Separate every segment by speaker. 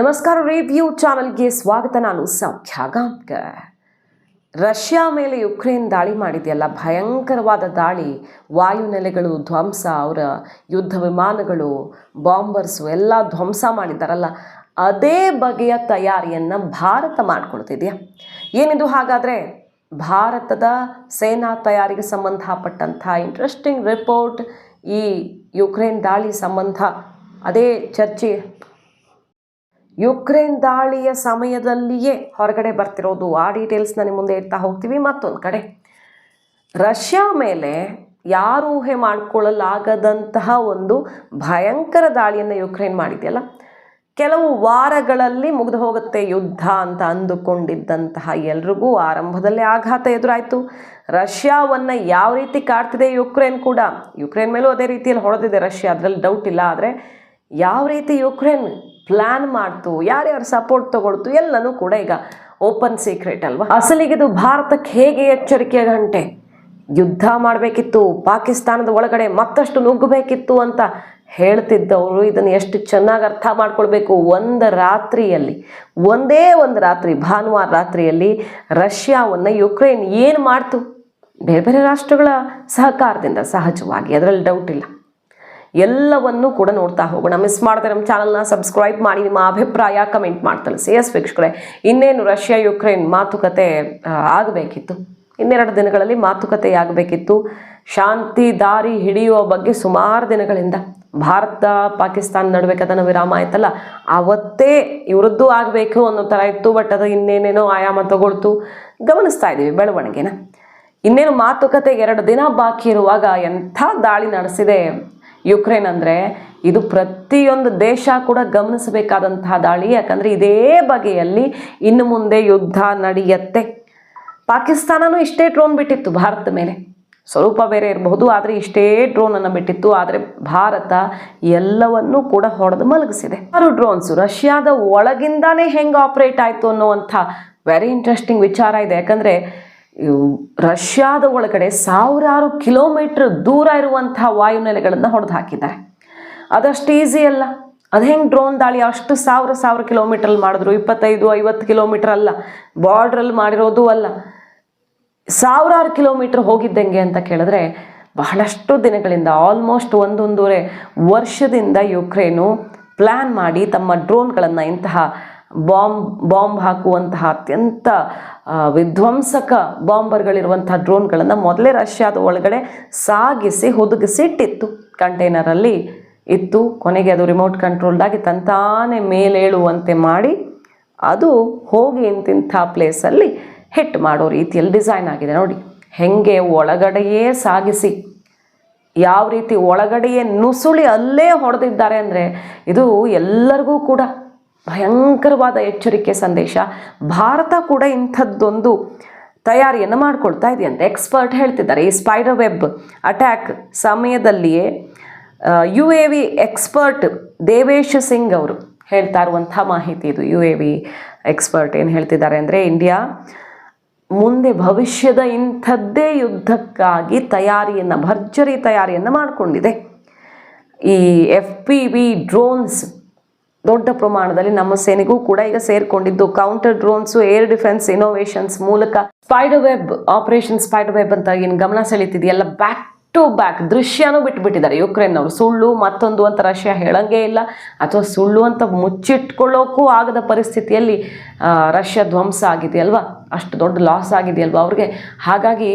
Speaker 1: ನಮಸ್ಕಾರ ರಿವ್ಯೂ ಚಾನಲ್ಗೆ ಸ್ವಾಗತ. ನಾನು ಸೌಖ್ಯ ರಷ್ಯಾ ಮೇಲೆ ಯುಕ್ರೇನ್ ದಾಳಿ ಮಾಡಿದೆಯಲ್ಲ, ಭಯಂಕರವಾದ ದಾಳಿ, ವಾಯುನೆಲೆಗಳು ಧ್ವಂಸ, ಅವರ ಯುದ್ಧ ವಿಮಾನಗಳು, ಬಾಂಬರ್ಸು, ಎಲ್ಲ ಧ್ವಂಸ ಮಾಡಿದ್ದಾರಲ್ಲ, ಅದೇ ಬಗೆಯ ತಯಾರಿಯನ್ನು ಭಾರತ ಮಾಡ್ಕೊಳ್ತಿದೆಯಾ? ಏನಿದು ಹಾಗಾದರೆ, ಭಾರತದ ಸೇನಾ ತಯಾರಿಗೆ ಸಂಬಂಧಪಟ್ಟಂಥ ಇಂಟ್ರೆಸ್ಟಿಂಗ್ ರಿಪೋರ್ಟ್ ಈ ಯುಕ್ರೇನ್ ದಾಳಿ ಸಂಬಂಧ, ಅದೇ ಚರ್ಚೆ ಯುಕ್ರೇನ್ ದಾಳಿಯ ಸಮಯದಲ್ಲಿಯೇ ಹೊರಗಡೆ ಬರ್ತಿರೋದು. ಆ ಡೀಟೇಲ್ಸ್ನ ನಿಮ್ಮ ಮುಂದೆ ಇಡ್ತಾ ಹೋಗ್ತೀವಿ ಮತ್ತೊಂದು ಕಡೆ. ರಷ್ಯಾ ಮೇಲೆ ಯಾರು ಊಹೆ ಮಾಡಿಕೊಳ್ಳಲಾಗದಂತಹ ಒಂದು ಭಯಂಕರ ದಾಳಿಯನ್ನು ಯುಕ್ರೇನ್ ಮಾಡಿದೆಯಲ್ಲ? ಕೆಲವು ವಾರಗಳಲ್ಲಿ ಮುಗಿದು ಹೋಗುತ್ತೆ ಯುದ್ಧ ಅಂತ ಅಂದುಕೊಂಡಿದ್ದಂತಹ ಎಲ್ರಿಗೂ ಆರಂಭದಲ್ಲೇ ಆಘಾತ ಎದುರಾಯಿತು. ರಷ್ಯಾವನ್ನು ಯಾವ ರೀತಿ ಕಾಡ್ತಿದೆ ಯುಕ್ರೇನ್ ಕೂಡ? ಯುಕ್ರೇನ್ ಮೇಲೂ ಅದೇ ರೀತಿಯಲ್ಲಿ ಹೊಡೆದಿದೆ ರಷ್ಯಾ. ಅದರಲ್ಲಿ ಡೌಟ್ ಇಲ್ಲ. ಆದರೆ ಯಾವ ರೀತಿ ಯುಕ್ರೇನ್ ಪ್ಲ್ಯಾನ್ ಮಾಡ್ತು, ಯಾರ್ಯಾರು ಸಪೋರ್ಟ್ ತಗೊಳ್ತು, ಎಲ್ಲನೂ ಕೂಡ ಈಗ ಓಪನ್ ಸೀಕ್ರೆಟ್ ಅಲ್ವಾ? ಇದು ಭಾರತಕ್ಕೆ ಹೇಗೆ ಎಚ್ಚರಿಕೆಯ ಗಂಟೆ? ಯುದ್ಧ ಮಾಡಬೇಕಿತ್ತು, ಪಾಕಿಸ್ತಾನದ ಒಳಗಡೆ ಮತ್ತಷ್ಟು ನುಗ್ಗಬೇಕಿತ್ತು ಅಂತ ಹೇಳ್ತಿದ್ದವರು, ಇದನ್ನು ಎಷ್ಟು ಚೆನ್ನಾಗಿ ಅರ್ಥ ಮಾಡ್ಕೊಳ್ಬೇಕು. ಒಂದು ರಾತ್ರಿಯಲ್ಲಿ, ಒಂದೇ ಒಂದು ರಾತ್ರಿ, ಭಾನುವಾರ ರಾತ್ರಿಯಲ್ಲಿ ರಷ್ಯಾವನ್ನು ಯುಕ್ರೇನ್ ಏನು ಮಾಡ್ತು? ಬೇರೆ ಬೇರೆ ರಾಷ್ಟ್ರಗಳ ಸಹಕಾರದಿಂದ ಸಹಜವಾಗಿ, ಅದರಲ್ಲಿ ಡೌಟ್ ಇಲ್ಲ. ಎಲ್ಲವನ್ನೂ ಕೂಡ ನೋಡ್ತಾ ಹೋಗೋಣ. ಮಿಸ್ ಮಾಡದೆ ನಮ್ಮ ಚಾನಲ್ನ ಸಬ್ಸ್ಕ್ರೈಬ್ ಮಾಡಿ ನಿಮ್ಮ ಅಭಿಪ್ರಾಯ ಕಮೆಂಟ್ ಮಾಡ್ತಲ್ಲ ಸಿ ಎಸ್ ವೀಕ್ಷಕರೇ, ಇನ್ನೇನು ರಷ್ಯಾ ಯುಕ್ರೇನ್ ಮಾತುಕತೆ ಆಗಬೇಕಿತ್ತು? ಇನ್ನೆರಡು ದಿನಗಳಲ್ಲಿ ಮಾತುಕತೆ ಆಗಬೇಕಿತ್ತು. ಶಾಂತಿ ದಾರಿ ಹಿಡಿಯುವ ಬಗ್ಗೆ ಸುಮಾರು ದಿನಗಳಿಂದ ಭಾರತ, ಪಾಕಿಸ್ತಾನ ನಡುವೆ ಕದನ ವಿರಾಮ ಆಯ್ತಲ್ಲ, ಅವತ್ತೇ ಇವರದ್ದು ಆಗಬೇಕು ಅನ್ನೋ ಥರ ಇತ್ತು ಬಟ್ ಅದು ಇನ್ನೇನೇನೋ ಆಯಾಮ ತಗೊಳ್ತು. ಗಮನಿಸ್ತಾ ಇದ್ದೀವಿ ಬೆಳವಣಿಗೆನ. ಇನ್ನೇನು ಮಾತುಕತೆಗೆ ಎರಡು ದಿನ ಬಾಕಿ ಇರುವಾಗ ಎಂಥ ದಾಳಿ ನಡೆಸಿದೆ ಯುಕ್ರೇನ್ ಅಂದರೆ ಇದು ಪ್ರತಿಯೊಂದು ದೇಶ ಕೂಡ ಗಮನಿಸಬೇಕಾದಂತಹ ದಾಳಿ. ಯಾಕಂದರೆ ಇದೇ ಬಗೆಯಲ್ಲಿ ಇನ್ನು ಮುಂದೆ ಯುದ್ಧ ನಡೆಯತ್ತೆ. ಪಾಕಿಸ್ತಾನನೂ ಇಷ್ಟೇ ಡ್ರೋನ್ ಬಿಟ್ಟಿತ್ತು ಭಾರತದ ಮೇಲೆ. ಸ್ವಲ್ಪ ಬೇರೆ ಇರಬಹುದು, ಆದರೆ ಇಷ್ಟೇ ಡ್ರೋನನ್ನು ಬಿಟ್ಟಿತ್ತು. ಆದರೆ ಭಾರತ ಎಲ್ಲವನ್ನೂ ಕೂಡ ಹೊಡೆದು ಮಲಗಿಸಿದೆ. ಆರು ಡ್ರೋನ್ಸ್ ರಷ್ಯಾದ ಒಳಗಿಂದಾನೇ ಹೆಂಗೆ ಆಪ್ರೇಟ್ ಆಯಿತು ಅನ್ನುವಂಥ ವೆರಿ ಇಂಟ್ರೆಸ್ಟಿಂಗ್ ವಿಚಾರ ಇದೆ. ಯಾಕಂದರೆ ರಷ್ಯಾದ ಒಳಗಡೆ ಸಾವಿರಾರು ಕಿಲೋಮೀಟ್ರ್ ದೂರ ಇರುವಂತಹ ವಾಯುನೆಲೆಗಳನ್ನು ಹೊಡೆದು ಹಾಕಿದ್ದಾರೆ ಅದಷ್ಟು ಈಸಿ ಅಲ್ಲ. ಅದು ಹೆಂಗೆ ಡ್ರೋನ್ ದಾಳಿ ಅಷ್ಟು ಸಾವಿರ ಸಾವಿರ ಕಿಲೋಮೀಟ್ರಲ್ಲಿ ಮಾಡಿದ್ರು. ಇಪ್ಪತ್ತೈದು, ಐವತ್ತು ಕಿಲೋಮೀಟ್ರ್ ಅಲ್ಲ. ಬಾರ್ಡ್ರಲ್ಲಿ ಮಾಡಿರೋದು ಅಲ್ಲ. ಸಾವಿರಾರು ಕಿಲೋಮೀಟ್ರ್ ಹೋಗಿದ್ದಂಗೆ ಅಂತ ಕೇಳಿದ್ರೆ ಬಹಳಷ್ಟು ದಿನಗಳಿಂದ ಆಲ್ಮೋಸ್ಟ್ ಒಂದೊಂದೂವರೆ ವರ್ಷದಿಂದ ಯುಕ್ರೇನು ಪ್ಲ್ಯಾನ್ ಮಾಡಿ ತಮ್ಮ ಡ್ರೋನ್ಗಳನ್ನು ಇಂತಹ ಬಾಂಬ್ ಬಾಂಬ್ ಹಾಕುವಂತಹ ಅತ್ಯಂತ ವಿಧ್ವಂಸಕ ಬಾಂಬರ್ಗಳಿರುವಂತಹ ಡ್ರೋನ್ಗಳನ್ನು ಮೊದಲೇ ರಷ್ಯಾದ ಒಳಗಡೆ ಸಾಗಿಸಿ, ಹುದುಗಿಸಿ ಇಟ್ಟಿತ್ತು. ಕಂಟೈನರಲ್ಲಿ ಇತ್ತು. ಕೊನೆಗೆ ಅದು ರಿಮೋಟ್ ಕಂಟ್ರೋಲ್ಡಾಗಿ ತಂತಾನೆ ಮೇಲೇಳುವಂತೆ ಮಾಡಿ ಅದು ಹೋಗಿ ಇಂತಿಂಥ ಪ್ಲೇಸಲ್ಲಿ ಹಿಟ್ ಮಾಡೋ ರೀತಿಯಲ್ಲಿ ಡಿಸೈನ್ ಆಗಿದೆ ನೋಡಿ. ಹೆಂಗೆ ಒಳಗಡೆಯೇ ಸಾಗಿಸಿ, ಯಾವ ರೀತಿ ಒಳಗಡೆಯೇ ನುಸುಳಿ ಅಲ್ಲೇ ಹೊಡೆದಿದ್ದಾರೆ ಅಂದರೆ ಇದು ಎಲ್ಲರಿಗೂ ಕೂಡ ಭಯಂಕರವಾದ ಎಚ್ಚರಿಕೆ ಸಂದೇಶ. ಭಾರತ ಕೂಡ ಇಂಥದ್ದೊಂದು ತಯಾರಿಯನ್ನು ಮಾಡ್ಕೊಳ್ತಾ ಅಂತ ಎಕ್ಸ್ಪರ್ಟ್ ಹೇಳ್ತಿದ್ದಾರೆ. ಈ spider web attack ಸಮಯದಲ್ಲಿಯೇ U A V expert Devesh Singh ಅವರು ಹೇಳ್ತಾ ಇರುವಂಥ ಮಾಹಿತಿ ಇದು. ಯು ಎ ವಿ ಎಕ್ಸ್ಪರ್ಟ್ ಏನು ಹೇಳ್ತಿದ್ದಾರೆ ಅಂದರೆ, ಇಂಡಿಯಾ ಮುಂದೆ ಭವಿಷ್ಯದ ಇಂಥದ್ದೇ ಯುದ್ಧಕ್ಕಾಗಿ ತಯಾರಿಯನ್ನು, ಭರ್ಜರಿ ತಯಾರಿಯನ್ನು ಮಾಡಿಕೊಂಡಿದೆ. ಈ ಎಫ್ ಪಿ ವಿ ಡ್ರೋನ್ಸ್ ದೊಡ್ಡ ಪ್ರಮಾಣದಲ್ಲಿ ನಮ್ಮ ಸೇನೆಗೂ ಕೂಡ ಈಗ ಸೇರ್ಕೊಂಡಿದ್ದು. Counter drones air defence innovations ಮೂಲಕ spider web operation spider web ಅಂತ ಏನು ಗಮನ ಸೆಳೀತಿದೆಯಲ್ಲ ಬ್ಯಾಕ್ ಟು ಬ್ಯಾಕ್ ದೃಶ್ಯನೂ ಬಿಟ್ಬಿಟ್ಟಿದ್ದಾರೆ. ಯುಕ್ರೇನ್ ಅವರು ಸುಳ್ಳು ಮತ್ತೊಂದು ಅಂತ ರಷ್ಯಾ ಹೇಳಂಗೇ ಇಲ್ಲ. ಅಥವಾ ಸುಳ್ಳು ಅಂತ ಮುಚ್ಚಿಟ್ಕೊಳ್ಳೋಕ್ಕೂ ಆಗದ ಪರಿಸ್ಥಿತಿಯಲ್ಲಿ ರಷ್ಯಾ ಧ್ವಂಸ ಆಗಿದೆಯಲ್ವಾ? ಅಷ್ಟು ದೊಡ್ಡ ಲಾಸ್ ಆಗಿದೆಯಲ್ವಾ ಅವ್ರಿಗೆ? ಹಾಗಾಗಿ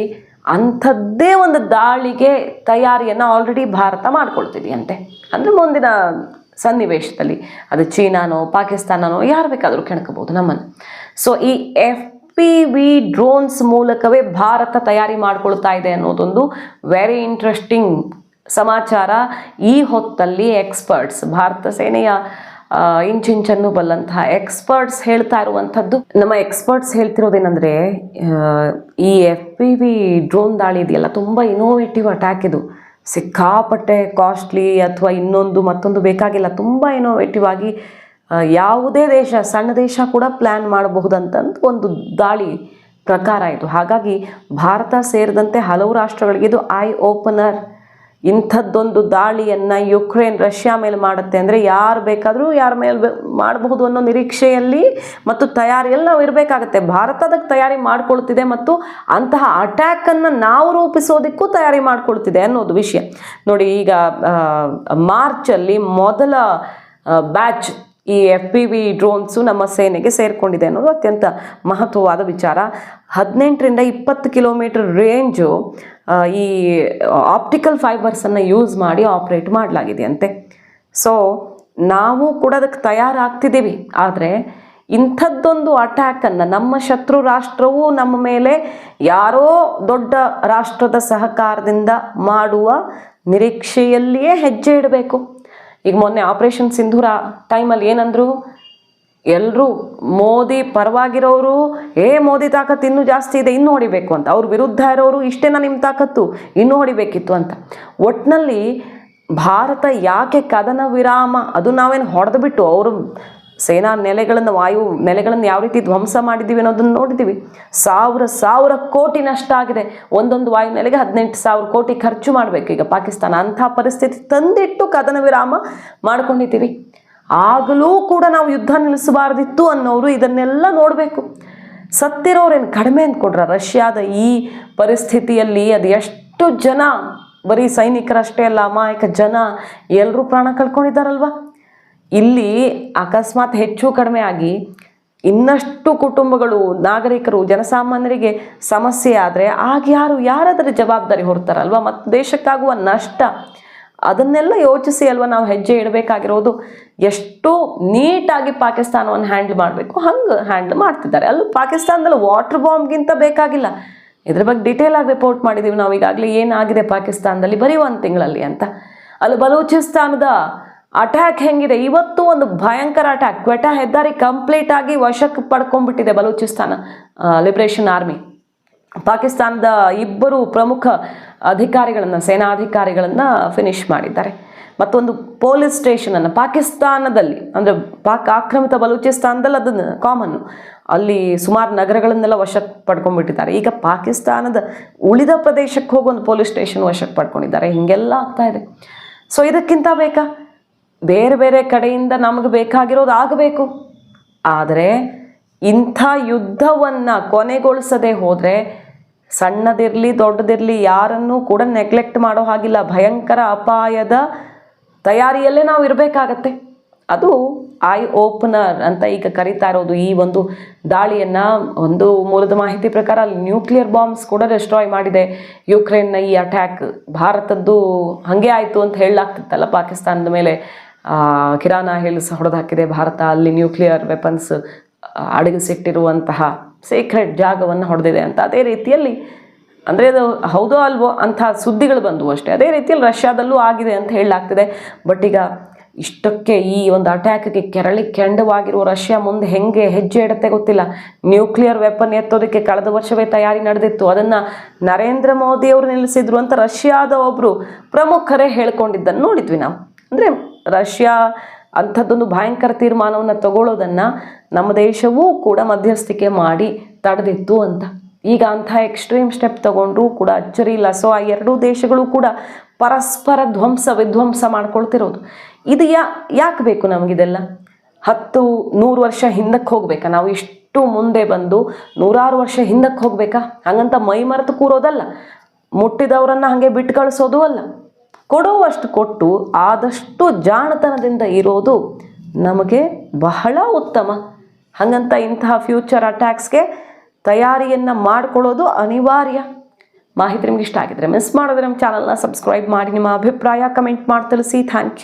Speaker 1: ಅಂಥದ್ದೇ ಒಂದು ದಾಳಿಗೆ ತಯಾರಿಯನ್ನು ಆಲ್ರೆಡಿ ಭಾರತ ಮಾಡ್ಕೊಳ್ತಿದೆಯಂತೆ. ಅಂದರೆ ಮುಂದಿನ ಸನ್ನಿವೇಶದಲ್ಲಿ. ಅದು ಚೀನಾನೋ, ಪಾಕಿಸ್ತಾನನೋ, ಯಾರು ಬೇಕಾದರೂ ಕೆಣಕಬಹುದು ನಮ್ಮನ್ನು. ಸೊ ಈ ಎಫ್ ಪಿ ವಿ ಡ್ರೋನ್ಸ್ ಮೂಲಕವೇ ಭಾರತ ತಯಾರಿ ಮಾಡಿಕೊಳ್ತಾ ಇದೆ ಅನ್ನೋದೊಂದು ವೆರಿ ಇಂಟ್ರೆಸ್ಟಿಂಗ್ ಸಮಾಚಾರ. ಈ ಹೊತ್ತಲ್ಲಿ ಎಕ್ಸ್ಪರ್ಟ್ಸ್ ಭಾರತ ಸೇನೆಯ ಇಂಚಿಂಚನ್ನು ಬಲ್ಲಂತಹ ಎಕ್ಸ್ಪರ್ಟ್ಸ್ ಹೇಳ್ತಾ ಇರುವಂಥದ್ದು. ನಮ್ಮ ಎಕ್ಸ್ಪರ್ಟ್ಸ್ ಹೇಳ್ತಿರೋದೇನೆಂದರೆ ಈ ಎಫ್ ಪಿ ವಿ ಡ್ರೋನ್ ದಾಳಿ ಇದೆಯಲ್ಲ, ತುಂಬ ಇನೋವೇಟಿವ್ ಅಟ್ಯಾಕ್ ಇದು. ಸಿಕ್ಕಾಪಟ್ಟೆ ಕಾಸ್ಟ್ಲಿ ಅಥವಾ ಇನ್ನೊಂದು ಮತ್ತೊಂದು ಬೇಕಾಗಿಲ್ಲ, ತುಂಬ ಇನೋವೇಟಿವ್ ಆಗಿ ಯಾವುದೇ ದೇಶ, ಸಣ್ಣ ದೇಶ ಕೂಡ ಪ್ಲ್ಯಾನ್ ಮಾಡಬಹುದಂತಂದು ಒಂದು ದಾಳಿ ಪ್ರಕಾರ ಇದು. ಹಾಗಾಗಿ ಭಾರತ ಸೇರಿದಂತೆ ಹಲವು ರಾಷ್ಟ್ರಗಳಿಗೆ ಇದು ಐ ಓಪನರ್ ಇಂಥದ್ದೊಂದು ದಾಳಿಯನ್ನು ಯುಕ್ರೇನ್ ರಷ್ಯಾ ಮೇಲೆ ಮಾಡುತ್ತೆ ಅಂದರೆ ಯಾರು ಬೇಕಾದರೂ ಯಾರ ಮೇಲೆ ಮಾಡಬಹುದು ಅನ್ನೋ ನಿರೀಕ್ಷೆಯಲ್ಲಿ ಮತ್ತು ತಯಾರಿಯಲ್ಲಿ ನಾವು ಇರಬೇಕಾಗತ್ತೆ. ಭಾರತ ಅದಕ್ಕೆ ತಯಾರಿ ಮಾಡಿಕೊಳ್ತಿದೆ ಮತ್ತು ಅಂತಹ ಅಟ್ಯಾಕನ್ನು ನಾವು ರೂಪಿಸೋದಕ್ಕೂ ತಯಾರಿ ಮಾಡಿಕೊಳ್ತಿದೆ ಅನ್ನೋದು ವಿಷಯ. ನೋಡಿ, ಈಗ ಮಾರ್ಚಲ್ಲಿ ಮೊದಲ ಬ್ಯಾಚ್ ಈ ಎಫ್ ಪಿ ವಿ ಡ್ರೋನ್ಸು ನಮ್ಮ ಸೇನೆಗೆ ಸೇರಿಕೊಂಡಿದೆ ಅನ್ನೋದು ಅತ್ಯಂತ ಮಹತ್ವವಾದ ವಿಚಾರ. ಹದಿನೆಂಟರಿಂದ ಇಪ್ಪತ್ತು ಕಿಲೋಮೀಟರ್ ರೇಂಜು ಈ ಆಪ್ಟಿಕಲ್ ಫೈಬರ್ಸನ್ನು ಯೂಸ್ ಮಾಡಿ ಆಪ್ರೇಟ್ ಮಾಡಲಾಗಿದೆ ಅಂತೆ ಸೊ ನಾವು ಕೂಡ ಅದಕ್ಕೆ ತಯಾರಾಗ್ತಿದ್ದೀವಿ. ಆದರೆ, ಇಂಥದ್ದೊಂದು ಅಟ್ಯಾಕನ್ನು ನಮ್ಮ ಶತ್ರು ರಾಷ್ಟ್ರವು ನಮ್ಮ ಮೇಲೆ ಯಾರೋ ದೊಡ್ಡ ರಾಷ್ಟ್ರದ ಸಹಕಾರದಿಂದ ಮಾಡುವ ನಿರೀಕ್ಷೆಯಲ್ಲಿಯೇ ಹೆಜ್ಜೆ ಇಡಬೇಕು. ಈಗ ಮೊನ್ನೆ ಆಪರೇಷನ್ ಸಿಂಧೂರ ಟೈಮಲ್ಲಿ ಏನಂದ್ರು ಎಲ್ಲರೂ ಮೋದಿ ಪರವಾಗಿರೋರು, ಏ ಮೋದಿ ತಾಕತ್ತು ಇನ್ನೂ ಜಾಸ್ತಿ ಇದೆ, ಇನ್ನೂ ಹೊಡಿಬೇಕು ಅಂತ. ಅವ್ರ ವಿರುದ್ಧ ಇರೋರು ಇಷ್ಟೇನ ನಿಮ್ಮ ತಾಕತ್ತು? ಇನ್ನೂ ಹೊಡಿಬೇಕಿತ್ತು ಅಂತ. ಒಟ್ಟಿನಲ್ಲಿ ಭಾರತ ಯಾಕೆ ಕದನ ವಿರಾಮ? ಅದು ನಾವೇನು ಹೊಡೆದು ಬಿಟ್ಟು ಅವರು ಸೇನಾ ನೆಲೆಗಳನ್ನು, ವಾಯು ನೆಲೆಗಳನ್ನು ಯಾವ ರೀತಿ ಧ್ವಂಸ ಮಾಡಿದ್ದೀವಿ ಅನ್ನೋದನ್ನು ನೋಡಿದ್ದೀವಿ ಸಾವಿರ ಸಾವಿರ ಕೋಟಿ ನಷ್ಟ ಆಗಿದೆ. ಒಂದೊಂದು ವಾಯು ನೆಲೆಗೆ ಹದಿನೆಂಟು ಸಾವಿರ ಕೋಟಿ ಖರ್ಚು ಮಾಡಬೇಕು. ಈಗ ಪಾಕಿಸ್ತಾನ ಅಂಥ ಪರಿಸ್ಥಿತಿ ತಂದಿಟ್ಟು ಕದನ ವಿರಾಮ ಮಾಡ್ಕೊಂಡಿದ್ದೀವಿ. ಆಗಲೂ ಕೂಡ ನಾವು ಯುದ್ಧ ನಿಲ್ಲಿಸಬಾರ್ದಿತ್ತು ಅನ್ನೋರು ಇದನ್ನೆಲ್ಲ ನೋಡಬೇಕು. ಸತ್ತಿರೋರೇನು ಕಡಿಮೆ ಅಂದ್ಕೊಡ್ರ ರಷ್ಯಾದ ಈ ಪರಿಸ್ಥಿತಿಯಲ್ಲಿ ಅದು ಎಷ್ಟು ಜನ, ಬರೀ ಸೈನಿಕರಷ್ಟೇ ಅಲ್ಲ, ಅಮಾಯಕ ಜನ ಎಲ್ಲರೂ ಪ್ರಾಣ ಕಳ್ಕೊಂಡಿದ್ದಾರಲ್ವ? ಇಲ್ಲಿ ಅಕಸ್ಮಾತ್ ಹೆಚ್ಚು ಕಡಿಮೆ ಆಗಿ ಇನ್ನಷ್ಟು ಕುಟುಂಬಗಳು, ನಾಗರಿಕರು, ಜನಸಾಮಾನ್ಯರಿಗೆ ಸಮಸ್ಯೆ ಆದರೆ ಆಗ ಯಾರು, ಯಾರಾದರೂ ಜವಾಬ್ದಾರಿ ಹೊರ್ತಾರಲ್ವ? ಮತ್ತು ದೇಶಕ್ಕಾಗುವ ನಷ್ಟ ಅದನ್ನೆಲ್ಲ ಯೋಚಿಸಿ ಅಲ್ವಾ ನಾವು ಹೆಜ್ಜೆ ಇಡಬೇಕಾಗಿರೋದು? ಎಷ್ಟು ನೀಟಾಗಿ ಪಾಕಿಸ್ತಾನವನ್ನು ಹ್ಯಾಂಡಲ್ ಮಾಡಬೇಕು, ಹಂಗೆ ಹ್ಯಾಂಡಲ್ ಮಾಡ್ತಿದ್ದಾರೆ. ಅಲ್ಲಿ ಪಾಕಿಸ್ತಾನದಲ್ಲಿ ವಾಟರ್ ಬಾಂಬ್ಗಿಂತ ಬೇಕಾಗಿಲ್ಲ. ಇದ್ರ ಬಗ್ಗೆ ಡೀಟೇಲ್ ಆಗಿ ರಿಪೋರ್ಟ್ ಮಾಡಿದ್ದೀವಿ ನಾವು. ಈಗಾಗಲೇ ಏನಾಗಿದೆ ಪಾಕಿಸ್ತಾನದಲ್ಲಿ? ಬರೀ ಒಂದು ತಿಂಗಳಲ್ಲಿ ಅಂತ. ಅಲ್ಲಿ ಬಲೂಚಿಸ್ತಾನದ ಅಟ್ಯಾಕ್ ಹೆಂಗಿದೆ? ಇವತ್ತು ಒಂದು ಭಯಂಕರ ಅಟ್ಯಾಕ್. ಕ್ವೆಟಾ ಹೆದ್ದಾರಿ ಕಂಪ್ಲೀಟ್ ಆಗಿ ವಶಕ್ಕೆ ಪಡ್ಕೊಂಡ್ಬಿಟ್ಟಿದೆ ಬಲೂಚಿಸ್ತಾನ ಲಿಬ್ರೇಷನ್ ಆರ್ಮಿ. ಪಾಕಿಸ್ತಾನದ ಇಬ್ಬರು ಪ್ರಮುಖ ಅಧಿಕಾರಿಗಳನ್ನು, ಸೇನಾಧಿಕಾರಿಗಳನ್ನು ಫಿನಿಶ್ ಮಾಡಿದ್ದಾರೆ. ಮತ್ತೊಂದು ಪೊಲೀಸ್ ಸ್ಟೇಷನನ್ನು ಪಾಕಿಸ್ತಾನದಲ್ಲಿ, ಅಂದರೆ ಪಾಕ್ ಆಕ್ರಮಿತ ಬಲೂಚಿಸ್ತಾನದಲ್ಲಿ ಅದನ್ನು ಕಾಮನ್ನು ಅಲ್ಲಿ ಸುಮಾರು ನಗರಗಳನ್ನೆಲ್ಲ ವಶಕ್ಕೆ ಪಡ್ಕೊಂಡ್ಬಿಟ್ಟಿದ್ದಾರೆ. ಈಗ ಪಾಕಿಸ್ತಾನದ ಉಳಿದ ಪ್ರದೇಶಕ್ಕೆ ಹೋಗಿ ಒಂದು ಪೊಲೀಸ್ ಸ್ಟೇಷನ್ ವಶಕ್ಕೆ ಪಡ್ಕೊಂಡಿದ್ದಾರೆ. ಹೀಗೆಲ್ಲ ಆಗ್ತಾ ಇದೆ. ಸೊ ಇದಕ್ಕಿಂತ ಬೇಕಾ? ಬೇರೆ ಬೇರೆ ಕಡೆಯಿಂದ ನಮಗೆ ಬೇಕಾಗಿರೋದು ಆಗಬೇಕು. ಆದರೆ ಇಂಥ ಯುದ್ಧವನ್ನು ಕೊನೆಗೊಳಿಸದೆ ಹೋದರೆ ಸಣ್ಣದಿರಲಿ ದೊಡ್ಡದಿರಲಿ ಯಾರನ್ನೂ ಕೂಡ ನೆಗ್ಲೆಕ್ಟ್ ಮಾಡೋ ಹಾಗಿಲ್ಲ. ಭಯಂಕರ ಅಪಾಯದ ತಯಾರಿಯಲ್ಲೇ ನಾವು ಇರಬೇಕಾಗತ್ತೆ. ಅದು ಐ ಓಪನರ್ ಅಂತ ಈಗ ಕರೀತಾ ಇರೋದು ಈ ಒಂದು ದಾಳಿಯನ್ನು. ಒಂದು ಮೂಲದ ಮಾಹಿತಿ ಪ್ರಕಾರ ಅಲ್ಲಿ ನ್ಯೂಕ್ಲಿಯರ್ ಬಾಂಬ್ಸ್ ಕೂಡ ಡೆಸ್ಟ್ರಾಯ್ ಮಾಡಿದೆ. ಯುಕ್ರೇನ್ನ ಈ ಅಟ್ಯಾಕ್ ಭಾರತದ್ದು ಹಾಗೆ ಆಯಿತು ಅಂತ ಹೇಳಲಾಗ್ತಿತ್ತಲ್ಲ ಪಾಕಿಸ್ತಾನದ ಮೇಲೆ. ಕಿರಾನಾ ಹಿಲ್ಸ್ ಹೊಡೆದು ಹಾಕಿದೆ ಭಾರತ ಅಲ್ಲಿ ನ್ಯೂಕ್ಲಿಯರ್ ವೆಪನ್ಸ್ ಅಡಗಿಸಿಟ್ಟಿರುವಂತಹ ಸೀಕ್ರೆಟ್ ಜಾಗವನ್ನು ಹೊಡೆದಿದೆ ಅಂತ. ಅದೇ ರೀತಿಯಲ್ಲಿ, ಅಂದರೆ ಅದು ಹೌದೋ ಅಲ್ವೋ ಅಂಥ ಸುದ್ದಿಗಳು ಬಂದವು ಅಷ್ಟೇ. ಅದೇ ರೀತಿಯಲ್ಲಿ ರಷ್ಯಾದಲ್ಲೂ ಆಗಿದೆ ಅಂತ ಹೇಳಲಾಗ್ತಿದೆ. ಬಟ್ ಈಗ ಇಷ್ಟಕ್ಕೆ ಈ ಒಂದು ಅಟ್ಯಾಕ್ಗೆ ಕೆರಳಿ ಕೆಂಡವಾಗಿರುವ ರಷ್ಯಾ ಮುಂದೆ ಹೆಂಗೆ ಹೆಜ್ಜೆ ಇಡುತ್ತೆ ಗೊತ್ತಿಲ್ಲ. ನ್ಯೂಕ್ಲಿಯರ್ ವೆಪನ್ ಎತ್ತೋದಕ್ಕೆ ಕಳೆದ ವರ್ಷವೇ ತಯಾರಿ ನಡೆದಿತ್ತು. ಅದನ್ನು ನರೇಂದ್ರ ಮೋದಿ ಅವರು ನಿಲ್ಲಿಸಿದ್ರು ಅಂತ ರಷ್ಯಾದ ಒಬ್ಬರು ಪ್ರಮುಖರೇ ಹೇಳ್ಕೊಂಡಿದ್ದನ್ನು ನೋಡಿದ್ವಿ ನಾವು. ಅಂದರೆ ರಷ್ಯಾ ಅಂಥದ್ದೊಂದು ಭಯಂಕರ ತೀರ್ಮಾನವನ್ನು ತಗೊಳ್ಳೋದನ್ನು ನಮ್ಮ ದೇಶವೂ ಕೂಡ ಮಧ್ಯಸ್ಥಿಕೆ ಮಾಡಿ ತಡೆದಿತ್ತು ಅಂತ. ಈಗ ಅಂಥ ಎಕ್ಸ್ಟ್ರೀಮ್ ಸ್ಟೆಪ್ ತಗೊಂಡ್ರೂ ಕೂಡ ಅಚ್ಚರಿ ಇಲ್ಲ ಸೊ ಆ ಎರಡೂ ದೇಶಗಳು ಕೂಡ ಪರಸ್ಪರ ಧ್ವಂಸ, ವಿಧ್ವಂಸ ಮಾಡ್ಕೊಳ್ತಿರೋದು. ಇದು ಯಾ, ಯಾಕೆ ಬೇಕು ನಮಗಿದೆಲ್ಲ? ಹತ್ತು, ನೂರು ವರ್ಷ ಹಿಂದಕ್ಕೆ ಹೋಗ್ಬೇಕಾ? ನಾವು ಇಷ್ಟು ಮುಂದೆ ಬಂದು ನೂರಾರು ವರ್ಷ ಹಿಂದಕ್ಕೆ ಹೋಗ್ಬೇಕಾ? ಹಾಗಂತ ಮೈ ಮರೆತು ಕೂರೋದಲ್ಲ. ಮುಟ್ಟಿದವರನ್ನು ಹಾಗೆ ಬಿಟ್ಟು ಕಳಿಸೋದು ಅಲ್ಲ. ಕೊಡುವಷ್ಟು ಕೊಟ್ಟು ಆದಷ್ಟು ಜಾಣತನದಿಂದ ಇರೋದು ನಮಗೆ ಬಹಳ ಉತ್ತಮ. ಹಾಗಂತ ಇಂತಹ ಫ್ಯೂಚರ್ ಅಟ್ಯಾಕ್ಸ್ಗೆ ತಯಾರಿಯನ್ನು ಮಾಡಿಕೊಳ್ಳೋದು ಅನಿವಾರ್ಯ. ಮಾಹಿತಿ ನಿಮ್ಗೆ ಇಷ್ಟ ಆಗಿದ್ರೆ ಮಿಸ್ ಮಾಡಿದ್ರೆ ನಮ್ಮ ಚಾನಲ್ನ ಸಬ್ಸ್ಕ್ರೈಬ್ ಮಾಡಿ, ನಿಮ್ಮ ಅಭಿಪ್ರಾಯ ಕಮೆಂಟ್ ಮಾಡಿ ತಿಳಿಸಿ. Thank you